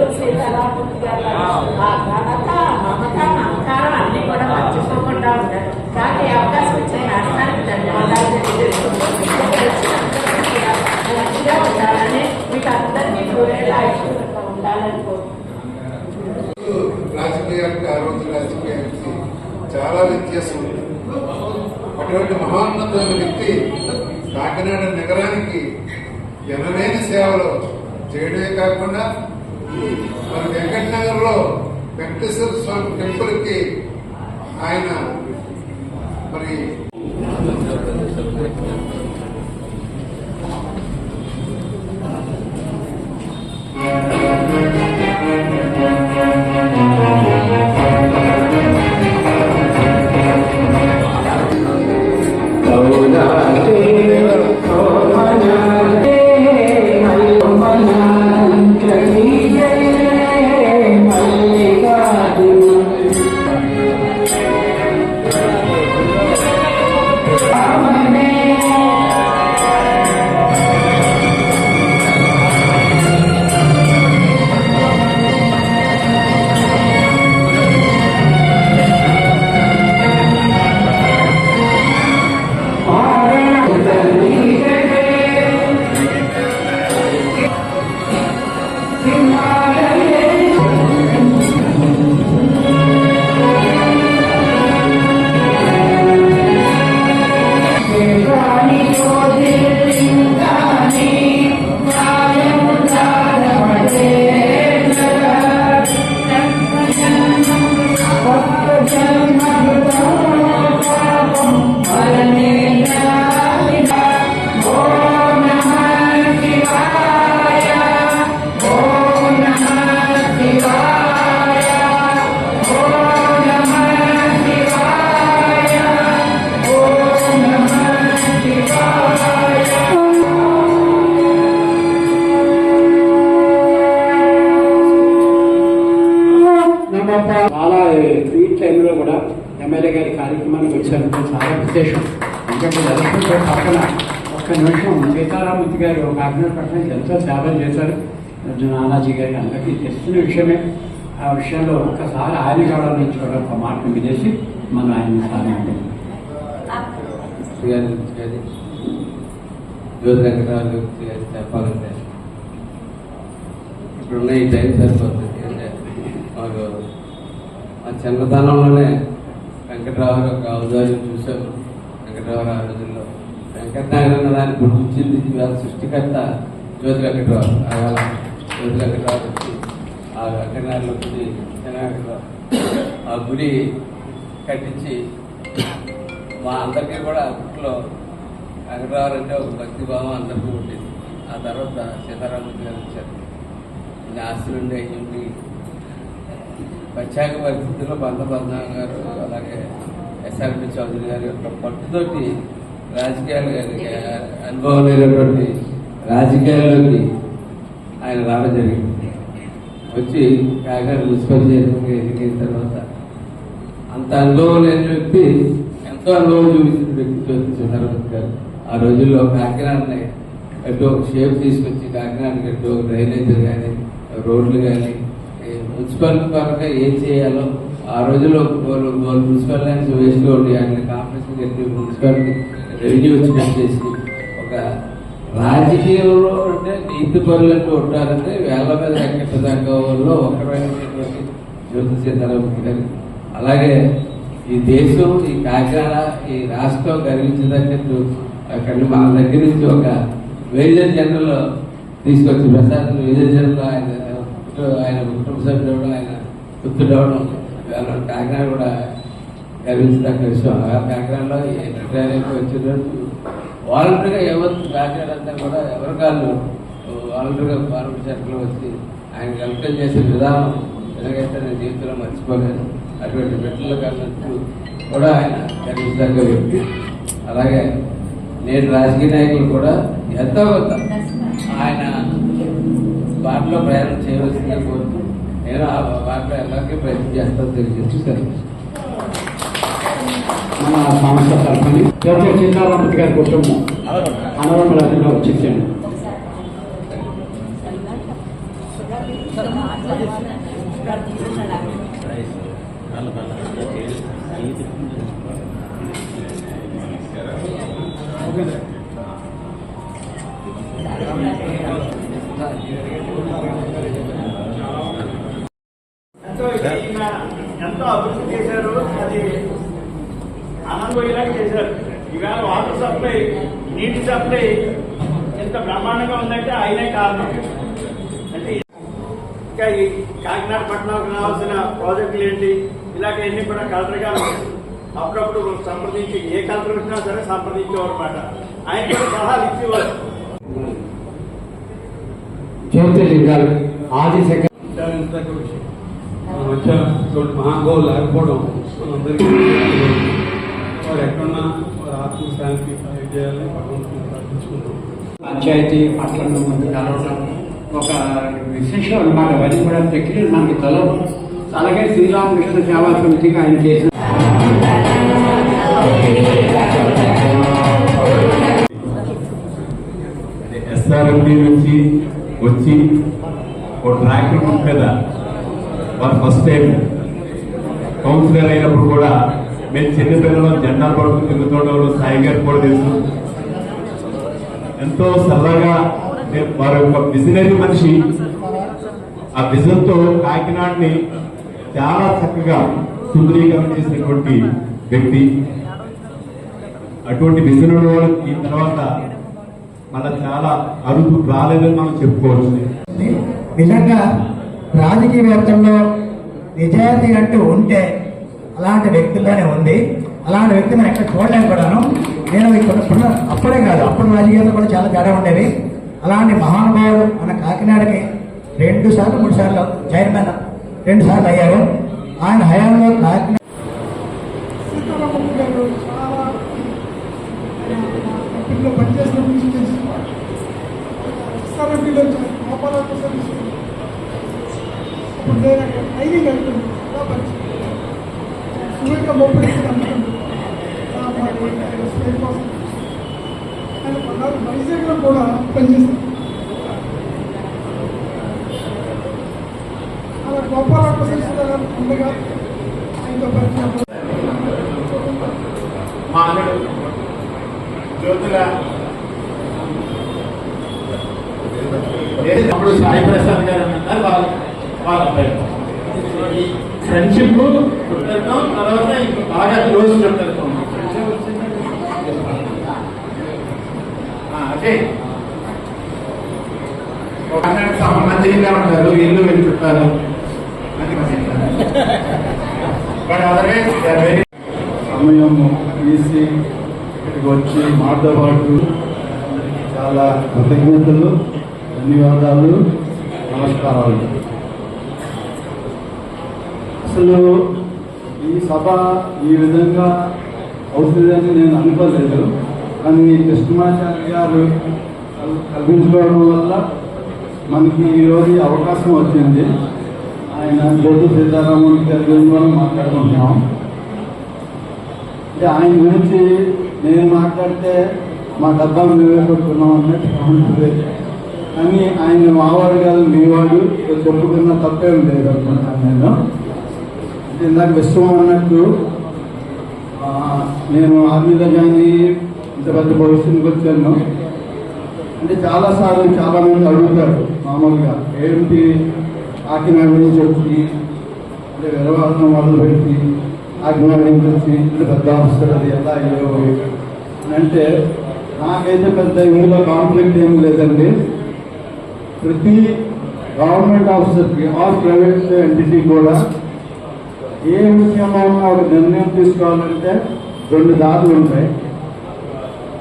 జ్యోతులు సీతారామూర్తి గారు ఆ ఘనత మమత మమకారం అన్ని కూడా మర్చిపోకుండా ఉంటారు కానీ అవకాశం ఇచ్చిన రాష్ట్రానికి ధన్యవాదాలు మంచిగా ఉండాలని మీకు అందరికీ నూరేళ్ళ ఐశ్వర్యంగా ఉండాలని రాజకీయానికి ఆ రోజు రాజకీయానికి చాలా వ్యత్యాసం ఉంది. అటువంటి మహోన్నతమైన వ్యక్తి కాకినాడ నగరానికి ఎనలేని సేవలు చేయడమే కాకుండా మన వెంకట నగర్లో వెంకటేశ్వర స్వామి టెంపుల్కి ఆయన మరి పట్టణానికి చేశారు. నానాజీ గారి అందరికీ తెలిసిన విషయమే. ఆ విషయంలో ఒక్కసారి ఆయన కావడం నుంచి కూడా ఒక మార్పు చేసి మనం ఆయన సాధించాం జ్యోతి వెంకటరావు చెప్పాలంటే ఇప్పుడున్న ఈ టైం సరిపోతుంది అంటే మాకు మా చిన్నతనంలోనే వెంకటరావు యొక్క ఔదార్యం చూసాము వెంకటరావు ఆ రోజుల్లో. వెంకటనాగర్ అన్న దాన్ని గుర్తించింది ఇవాళ సృష్టికర్త జ్యోతి వెంకటరావు ఆవేళ జ్యోతి వెంకటరావు వచ్చి ఆ వెంకటనారాయణ గుడి వెంకటరావు ఆ గుడి కట్టించి మా అందరికీ కూడా అప్పట్లో వెంకటరావు అంటే ఒక భక్తి భావం అందరికీ ఉండేది. ఆ తర్వాత సీతారామూర్తి గారు వచ్చారు. కొన్ని ఆస్తులు ఉండే అయ్యి ప్రత్యేక పరిస్థితుల్లో బంద గారు అలాగే ఎస్ఆర్పి చౌదరి గారి యొక్క పట్టుతోటి రాజకీయాలు అనుభవం లేనటువంటి రాజకీయాల్లోకి ఆయన రావడం జరిగింది. వచ్చి కాకినాడ మున్సిపల్ చైర్మన్గా ఎన్నికైన తర్వాత అంత అనుభవం లేని వ్యక్తి ఎంతో అనుభవం చూపించిన వ్యక్తి జ్యోతి గారు. ఆ రోజుల్లో కాకినాడని ఎటు ఒక షేప్ తీసుకొచ్చి కాకినాడకి ఎటు డ్రైనేజ్ కానీ రోడ్లు కానీ మున్సిపల్ పరంగా ఏం చేయాలో ఆ రోజుల్లో వాళ్ళు వాళ్ళు మున్సిపల్ ల్యాండ్స్ వేసుకోండి ఉండి ఆయన కాంప్లెక్స్ మున్సిపాలిటీ రెవెన్యూ వచ్చి చేసి ఒక రాజకీయంలో అంటే నీతి పనులు అంటూ ఉంటారంటే వేల మీద వెంకటదాకా వాళ్ళు ఒకరైనటువంటి జ్యోతి గారు. అలాగే ఈ దేశం ఈ కాకినాడ ఈ రాష్ట్రం గర్వించదగ్గట్టు అక్కడ మన దగ్గర నుంచి ఒక మేజర్ జనరల్ తీసుకొచ్చి ప్రసాద్ మేజర్ జనరల్ ఆయన ఆయన కుటుంబ సభ్యులు ఆయన పుత్రుడు అవడం కాకినాడ కూడా గర్వించదగ్గ విషయం కాకినాడలో ఎంటర్టైన్మెంట్ వచ్చినట్టు వాలంటరీగా ఎవరు కాకినాడ కూడా ఎవరి కాళ్ళు వాలంటరీగా పార్లమెంట్ సెంటర్లో వచ్చి ఆయన వెల్కమ్ చేసే విధానం ఎలాగైతే నేను జీవితంలో మర్చిపోలేదు అటువంటి బిడ్డల కన్నట్టు కూడా ఆయన గర్వించదగ్గ వ్యక్తి అలాగే నేటి రాజకీయ నాయకులు కూడా ఎంతో కొంత ఆయన బాటలో ప్రయాణం చేయవలసిందని కోరుతూ నేను ఆ బాటలో ఎలాగే ప్రయత్నం చేస్తాను తెలియజేస్తూ సరే మన సంస్థ తరఫుని జ్యోతి సీతారామూర్తి గారి కుటుంబం అనవరములంగా వచ్చేసాను ఎంతో ఎంతో అభివృద్ధి చేశారు అది ఆనందపోయేలాగా ఈవేళ వాటర్ సప్లై నీటి సప్లై ఎంత బ్రహ్మాండంగా ఉందంటే ఆయనే కారణం. అంటే ఇంకా ఈ కాకినాడ పట్టణంకి రావాల్సిన ప్రాజెక్టులు ఏంటి? ఇలాగ కూడా కలెక్టర్ గారు అప్పుడప్పుడు సంప్రదించి ఏ కలెక్టర్ వచ్చినా సరే సంప్రదించేవారు అనమాట ఆయన కూడా సలహాలు ఇచ్చేవారు. జ్యోతిర్లింగాలు ఆది శంకర విచారించదగ్గ విషయం. మన మధ్య మహానుభావులు లేకపోవడం మనందరికీ చేయాలని భగవంతుని ప్రార్థించుకుంటాం పంచాయతీ పట్టణం ముందు కలవటం ఒక విశేషం అన్నమాట. అవన్నీ కూడా ప్రక్రియలు మనకి తెలవు. అలాగే శ్రీరామకృష్ణ సేవా సమితికి ఆయన చేసిన ఎస్ఆర్ఎంపీ నుంచి వచ్చి ఒక ట్రాక్టర్ మీద వారు ఫస్ట్ టైం కౌన్సిలర్ అయినప్పుడు కూడా మేము చిన్నపిల్లలు జెండా పడుకుని తిరుగుతుండేవాళ్ళు సాయి గారు కూడా తెలుసు. ఎంతో సరదాగా వారి యొక్క విజనరీ మనిషి. ఆ విజన్తో కాకినాడని చాలా చక్కగా సుందరీకరణ చేసినటువంటి వ్యక్తి. అటువంటి విజన్ ఉన్న వాళ్ళకి ఈ తర్వాత మళ్ళా చాలా అరుదు రాలేదని మనం చెప్పుకోవచ్చు. నిజంగా రాజకీయవేత్తల్లో నిజాయితీ అంటూ ఉంటే అలాంటి వ్యక్తుల్లోనే ఉంది. అలాంటి వ్యక్తి మనం ఎక్కడ చూడలేము కూడాను. నేను ఇక్కడ అప్పుడే కాదు అప్పుడు రాజకీయాల్లో కూడా చాలా తేడా ఉండేవి. అలాంటి మహానుభావుడు మన కాకినాడకి రెండు సార్లు మూడు సార్లు చైర్మన్ రెండు సార్లు అయ్యారు. ఆయన హయాంలో కాకినాడ పనిచేసిన అప్పుడు నేను అక్కడ ట్రైనింగ్ ఆయన కొన్నాళ్ళు వైజాగ్లో కూడా అలా గోపాలకు సర్వీస్ గారు ఉండగా. ఆయనతో పరిచయం మా అల్లుడు జ్యోతుల. అప్పుడు సాయి ప్రసాద్ గారు అన్నారు వాళ్ళ వాళ్ళ ఫ్రెండ్షిప్ చెప్తాం తర్వాత బాగా క్లోజ్ చుట్టరికం అదే. మంచిగా ఉంటారు ఇల్లు వెళ్ళి చుట్టారు అది బట్ అదర్వైజ్ వెరీ సమయం తీసి ఇక్కడికి వచ్చి మాతో పాటు చాలా కృతజ్ఞతలు ధన్యవాదాలు నమస్కారాలు. అసలు సభ ఈ విధంగా అవుతుందని నేను అనుకోలేదు. కానీ కృష్ణమాచార్య గారు కల్పించుకోవడం వల్ల మనకి ఈరోజు అవకాశం వచ్చింది. ఆయన జ్యోతి సీతారామన్ గారి మనం మాట్లాడుకుంటున్నాం. అంటే ఆయన గురించి నేను మాట్లాడితే మా డబ్బా మేమే కొట్టుకున్నాం అన్నట్టు ఉంటుంది కానీ ఆయన మావాడు కాదు మీవాడు చెప్పుకున్న తప్పేం లేదు అనుకుంటాను నేను. ఇందాక విశ్వం అన్నట్టు నేను ఆర్మీలో కానీ ఇంత పెద్ద భవిష్యత్తుకి వచ్చాను అంటే చాలాసార్లు చాలా మంది అడుగుతారు మామూలుగా ఏంటి కాకినాడ నుంచి వచ్చి అంటే వాళ్ళు మొదలుపెట్టి కాకినాడ నుంచి వచ్చి ఇంత పెద్ద ఆఫీసర్ అది ఎలా అయ్యో అని అంటే నాకైతే పెద్ద ఇందులో కాన్ఫ్లిక్ట్ ఏం లేదండి. ప్రతి గవర్నమెంట్ ఆఫీసర్కి ఆర్ ప్రైవేట్ ఎంటిటీ కూడా ఏ విషయంలో ఒక నిర్ణయం తీసుకోవాలంటే రెండు దారులు ఉంటాయి.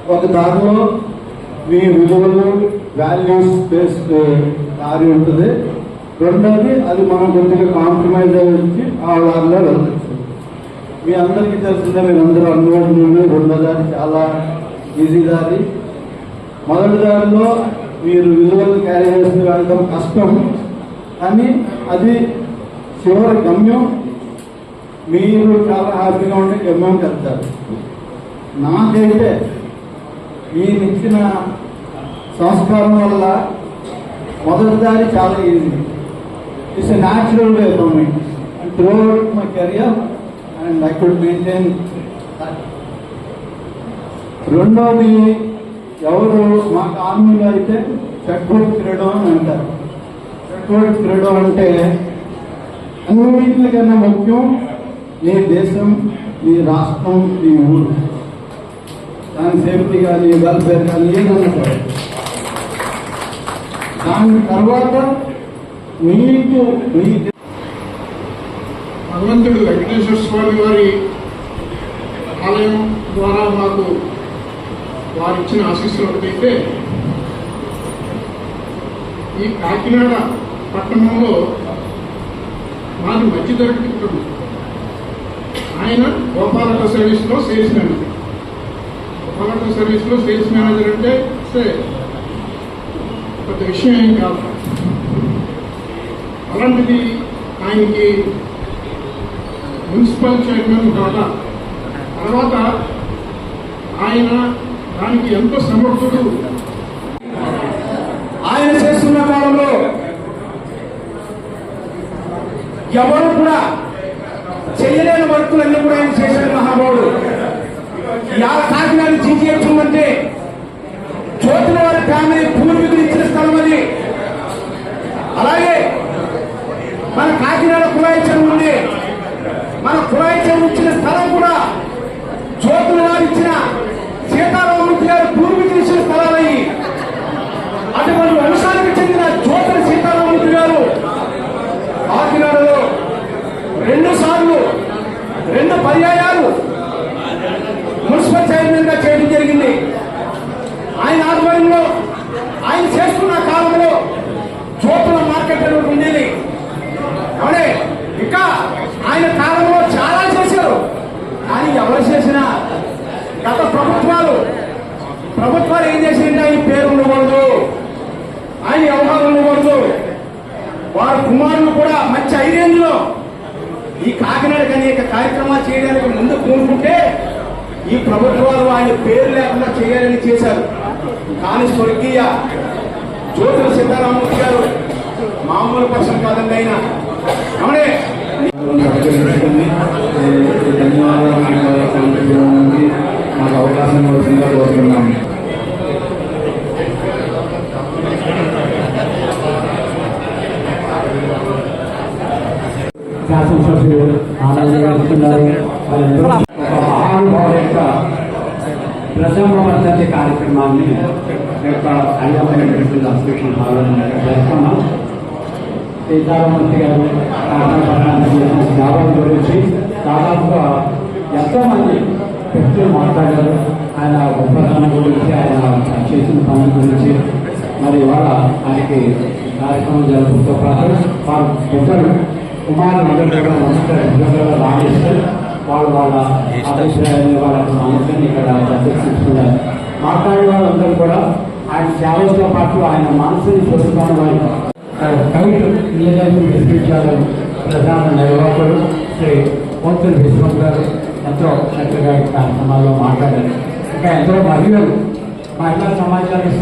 ఒక దారిలో మీ విలువలు వాల్యూస్ బేస్డ్ దారి ఉంటుంది. రెండోది అది మనం కొద్దిగా కాంప్రమైజ్ అయ్యి ఆ దారిలో వెళ్ళచ్చు. మీ అందరికీ తెలిసిందే మీరు అందరూ అందుబాటు నుండి రెండో దారి చాలా ఈజీ దారి. మొదటి దారిలో మీరు విలువలు క్యారీ చేసి వెళ్ళడం కష్టం. కానీ అది చివరి గమ్యం మీరు చాలా హ్యాపీగా ఉంటే గమ్యం వెళ్తారు నాకైతే ఈయన ఇచ్చిన సంస్కారం వల్ల మొదటిదారి చాలా easy. It's a natural way for me and through my career and I could maintain రెండోది ఎవరు మాకు ఆర్మీలో అయితే చెక్బుక్ క్రీడం అని అంటారు. చెక్బుక్ క్రీడం అంటే అన్నింటికన్నా ముఖ్యం నీ దేశం నీ రాష్ట్రం నీ ఊరు. దాని సేఫ్టీ కానీ వెల్ఫేర్ కానీ ఏదన్నా సరే. దాని తర్వాత మీకు మీ భగవంతుడు వెంకటేశ్వర స్వామి వారి ఆలయం ద్వారా మాకు వారు ఇచ్చిన ఆశీస్సులు ఒకటైతే ఈ కాకినాడ పట్టణంలో మాది మధ్యతరగతి కుటుంబం ఆయన గోపాలక సర్వీస్లో సేల్స్ మేనేజర్ గోపాలక సర్వీస్లో సేల్స్ మేనేజర్ అంటే సే పెద్ద విషయం ఏం కాదు. అలాంటిది ఆయనకి మున్సిపల్ చైర్మన్ కాగా తర్వాత ఆయన దానికి ఎంతో సమర్థుడు. ఆయన చేస్తున్న కాలంలో ఎవరు కూడా చేయలేని వర్కులన్నీ కూడా ఆయన చేశాడు మహానుభావుడు యా కాకినాడ జీజీఎఫ్ అంటే జ్యోతుల వారి ఫ్యామిలీ పూర్వీకులు ఇచ్చిన స్థలం అది. అలాగే మన కాకినాడ కుళాయి చెరువు ఉంది. మన కుళాయి చెరువు ఇచ్చిన స్థలం కూడా జ్యోతుల వారు ఇచ్చిన సీతారామూర్తి గారు పూర్వీకులు ఇచ్చిన స్థలాలయ్యి అటువంటి వంశానికి చెందిన జ్యోతుల సీతారామూర్తి గారు కాకినాడలో రెండు సార్లు రెండు పర్యాయాలు మున్సిపల్ చైర్మన్గా చేయడం జరిగింది. ఆయన ఆధ్వర్యంలో ఆయన చేస్తున్న కాలంలో జ్యోతుల మార్కెట్ ఉండేది. అవునే ఇంకా ఆయన కాలంలో చాలా చేశారు. కానీ ఎవరు చేసినా గత ప్రభుత్వాలు ప్రభుత్వాలు ఏం చేసిందంటే ఆయన పేరు ఉండకూడదు ఆయన వ్యవహారం ఉండకూడదు. వారి కుమారులు కూడా మంచి ఐదేళ్ళలో కాకినాడకి అనేక కార్యక్రమాలు చేయడానికి ముందు పూనుకుంటే ఈ ప్రభుత్వాలు ఆయన పేరు లేకుండా చేయాలని చేశారు. కానీ స్వర్గీయ జ్యోతుల సీతారామూర్తి గారు మామూలు పర్సన్ కాదండి ఆయన. అవునే ధన్యవాదాలు మాకు అవకాశం వచ్చిందా కోరుతున్నాము శాసనసభ్యులు ఆనంద గారు మహానుభావుల యొక్క ప్రథమ కార్యక్రమాన్ని యొక్క అయ్యమ్మ అసోసియేషన్ జరుపుకున్నాం సీతారామూర్తి గారు గురించి దాదాపుగా ఎంతో మంది వ్యక్తులు మాట్లాడారు ఆయన గొప్పతనం గురించి ఆయన చేసిన పనుల గురించి మరి ఇవాళ ఆయనకి కార్యక్రమం జరుపుతూ పాటు వారు ఇద్దరు కుమారులు అందరూ కూడా నమస్కారం రాణిస్తారు వాళ్ళు వాళ్ళ అభిప్రాయాన్ని వాళ్ళ సమస్యని ఇక్కడ చర్చించుకున్నారు మాట్లాడే వాళ్ళందరూ కూడా ఆయన సేవలతో పాటు ఆయన మనసుని చూసుకున్న వారు. కవిత విశ్వవిద్యాలయం ప్రధాన నిర్వాహకులు శ్రీ పోతుల విశ్వం గారు ఎంతో చక్కగా కార్యక్రమాల్లో మాట్లాడారు. ఇంకా ఎంతో మహిళలు మహిళా సమాజానికి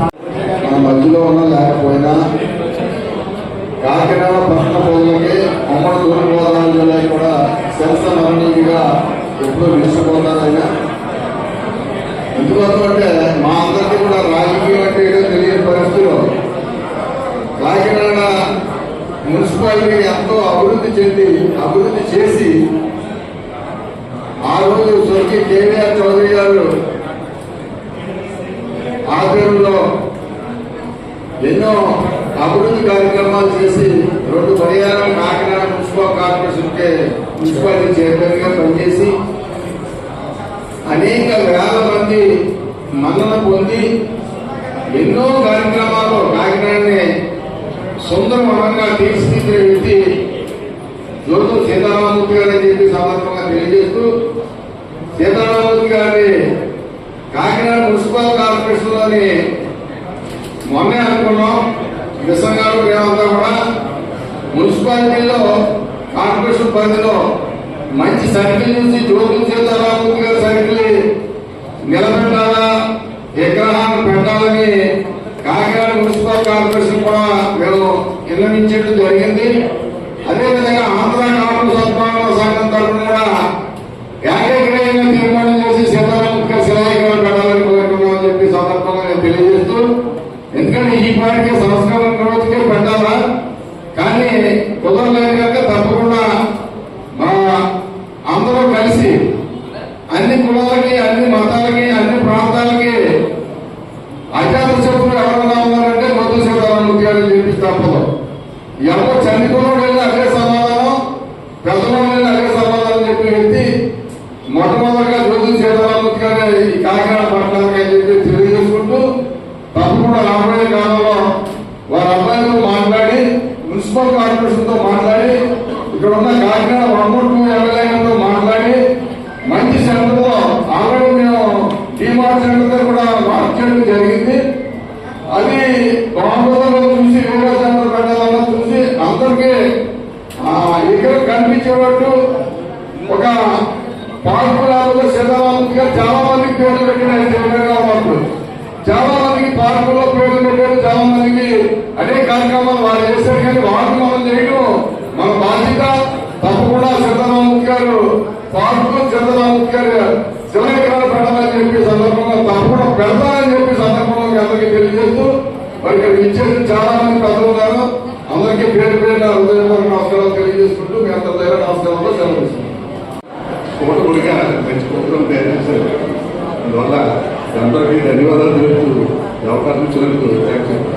మన మధ్యలో ఉన్న లేకపోయినా కాకినాడ పట్టణ ప్రజలకి ఉమ్మడి తూర్పుగోదావరి జిల్లా కూడా సంస్థమరణీయుగా ఎప్పుడూ నిలిచిపోతారు ఆయన ఎందుకోసం అంటే మా అందరికీ కూడా రాజకీయం అంటే ఏదో తెలియని పరిస్థితిలో కాకినాడ మున్సిపాలిటీ ఎంతో అభివృద్ధి చెంది అభివృద్ధి చేసి ఆ రోజు స్వర్గీయ కేవీఆర్ చౌదరి గారు ఆధ్వర్యంలో ఎన్నో అభివృద్ధి కార్యక్రమాలు చేసి రెండు పర్యాయం కార్పొరేషన్ కే మున్సిపాలిటీ చైర్మన్గా పనిచేసి అనేక వేల మంది మన్నన పొంది ఎన్నో కార్యక్రమాలు కాకినాడని సుందరవనంగా తీర్చిదిద్దిన వ్యక్తి జ్యోతు సీతారామూర్తి గారు అని చెప్పి సందర్భంగా తెలియజేస్తూ సీతారామూర్తి గారిని కాకినాడ మున్సిపల్ కార్పొరేషన్లోని మొన్నే అనుకున్నాం నిజంగా మేమంతా కూడా మున్సిపాలిటీలో కార్పొరేషన్ పరిధిలో మంచి సర్కిల్ నుంచి జ్యోతుల సీతారామూర్తి సర్కిల్ నిలబెట్టాలా? విగ్రహాన్ని పెట్టాలని కాకినాడ మున్సిపల్ కార్పొరేషన్ కూడా మేము నిర్ణయించడం జరిగింది అదేవిధంగా ఆంధ్ర కాంగ్రెస్ సద్భావన సంఘం తరఫున కూడా ఏకగ్రీయంగా తీర్మానం చేసి సీతారామూర్తి గారి శిలావిగ్రహం పెట్టాలని కోరుకున్నామని చెప్పి సందర్భంగా నేను తెలియజేస్తూ ఎందుకంటే ఈ పాటికి సంస్కరణ రోజుకే పెట్టాలా కానీ కుదరలేదు కనుక తప్పకుండా మా అందరూ కలిసి అన్ని కులాలకి అన్ని మతాలకి అన్ని ప్రాంతాలకి అజాత శత్రులు ఎవరైనా ఉన్నారంటే మొదటి సీతారామూర్తి గారు చెప్పి తప్పదు ఎవరు చనిపోవడం వెళ్ళి అదే సమాధానం పెద్దవాళ్ళు వెళ్ళి అదే సమాధానం చెప్పిన వ్యక్తి మొట్టమొదటిగా జ్యోతి సీతారామూర్తి గారు ఈ కాకినాడ పట్టణానికి అని చెప్పి తెలియజేసుకుంటూ తప్పకుండా రాబోయే కాలంలో వారి అబ్బాయితో మాట్లాడి మున్సిపల్ కార్పొరేషన్తో మాట్లాడి ఇక్కడ ఉన్న కాకినాడ వన్ టూ ఎమ్మెల్యేలతో మాట్లాడి మంచి సెంటర్లో ఆల్రెడీ మేము డిమార్ట్ సెంటర్ కూడా మార్చడం జరిగింది. అది బాగుంటుందో చూసి వేరే సెంటర్ పెట్టాలన్నా చూసి అందరికీ ఇక్కడ కనిపించేటట్టు ఒక పార్కు లేకపోతే సీతారామూర్తి గారు చాలా మందికి పేర్లు పెట్టిన పార్కులు చాలా మందికి పార్కుల్లో పేర్లు పెట్టారు చాలా మందికి అనేక కార్యక్రమాలు వారు చేశారు కానీ వాటిని మనం చేయడం మన బాధ్యత తప్పకుండా చంద్రబాబు గారు పార్కులో చంద్రబాబు గారు శివవిగ్రహాలు పెట్టాలని చెప్పి సందర్భంగా తప్పకుండా పెడతానని చెప్పి సందర్భంగా మీ అందరికీ తెలియజేస్తూ మరి ఇక్కడ ఇచ్చేసి చాలా మంది పెద్దలు ఉన్నారు. అందరికీ పేరు పేరు హృదయపూర్వక నమస్కారాలు తెలియజేసుకుంటూ మీ అందరి దగ్గర నమస్కారాలు సెలవు తీసుకుంటాం కోటగుడిగా పెంచుకోవడం ప్రయత్నించారు అందువల్ల అందరికీ ధన్యవాదాలు తెలుపుతూ ఈ అవకాశం ఇచ్చినందుకు థ్యాంక్స్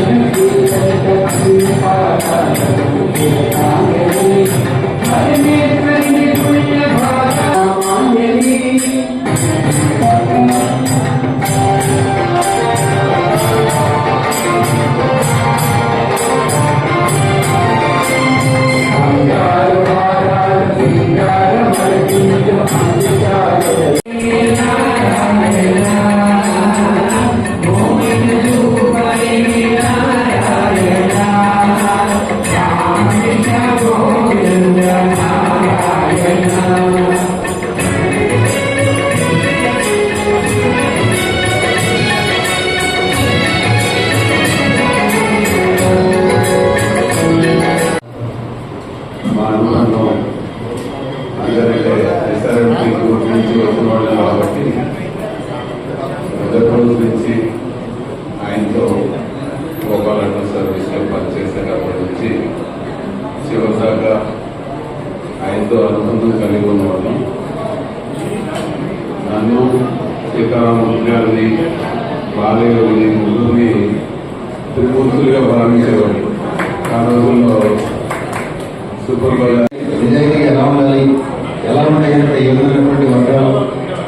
నిజాయితీ ఎలా ఉండాలి? ఎలా ఉన్నాయంటే ఈ విధమైనటువంటి వర్గాలు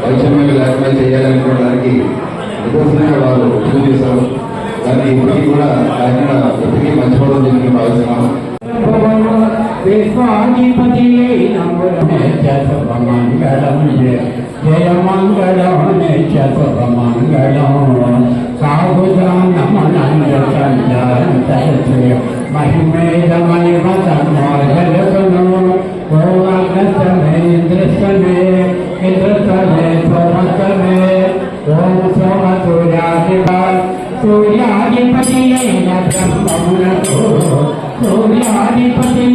వైషమ్యం లేకుండా చేయాలనేటువంటి దానికి నిదర్శనంగా వారు రుజువు చేశారు. దాన్ని ఇప్పటికీ కూడా ఆయన ఇప్పటికీ మంచిపడడం జరిగింది భావిస్తున్నాము విశ్వాధిపతి महिमे रमय वसमोजल सुनो ओम मे इंद्रस मे इंद्रस मे सोमस मे ओम सोम सूर्याधिपा सूर्याधिपति ब्रह्म गुणो सूर्याधिपति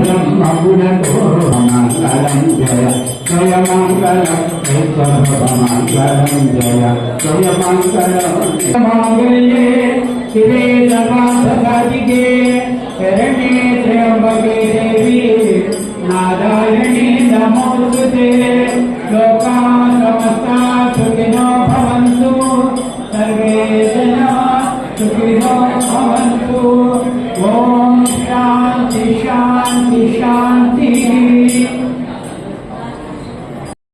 ब्रह्म गुणो मंगलम जय जय मंगलम सर्वमंगलम जय जय मंगलम मांगल्ये शिवे तमाधिके शरणे त्र्यंबके देवी। नारायणी नमोस्तुते। लोका समस्ता सुखिनो